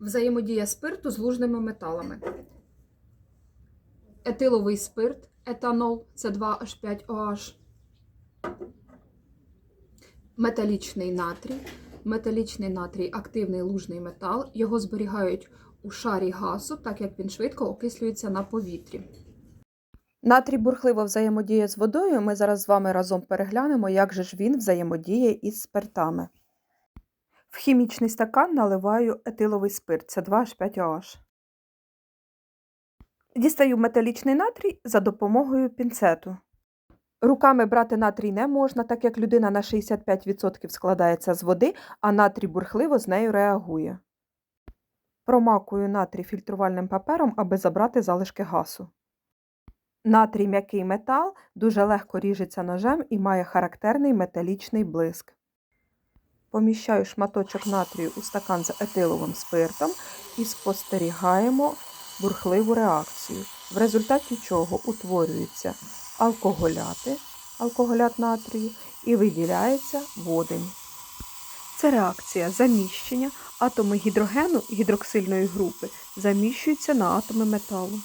Взаємодія спирту з лужними металами. Етиловий спирт, етанол це 2H5OH. Металічний натрій. Металічний натрій активний лужний метал. Його зберігають у шарі газу, так як він швидко окислюється на повітрі. Натрій бурхливо взаємодіє з водою. Ми зараз з вами разом переглянемо, як же ж він взаємодіє із спиртами. В хімічний стакан наливаю етиловий спирт, це 2H5OH. Дістаю металічний натрій за допомогою пінцету. Руками брати натрій не можна, так як людина на 65% складається з води, а натрій бурхливо з нею реагує. Промакую натрій фільтрувальним папером, аби забрати залишки газу. Натрій м'який метал дуже легко ріжеться ножем і має характерний металічний блиск. Поміщаю шматочок натрію у стакан з етиловим спиртом і спостерігаємо бурхливу реакцію, в результаті чого утворюються алкоголяти, алкоголят натрію і виділяється водень. Це реакція заміщення. Атоми гідрогену гідроксильної групи заміщуються на атоми металу.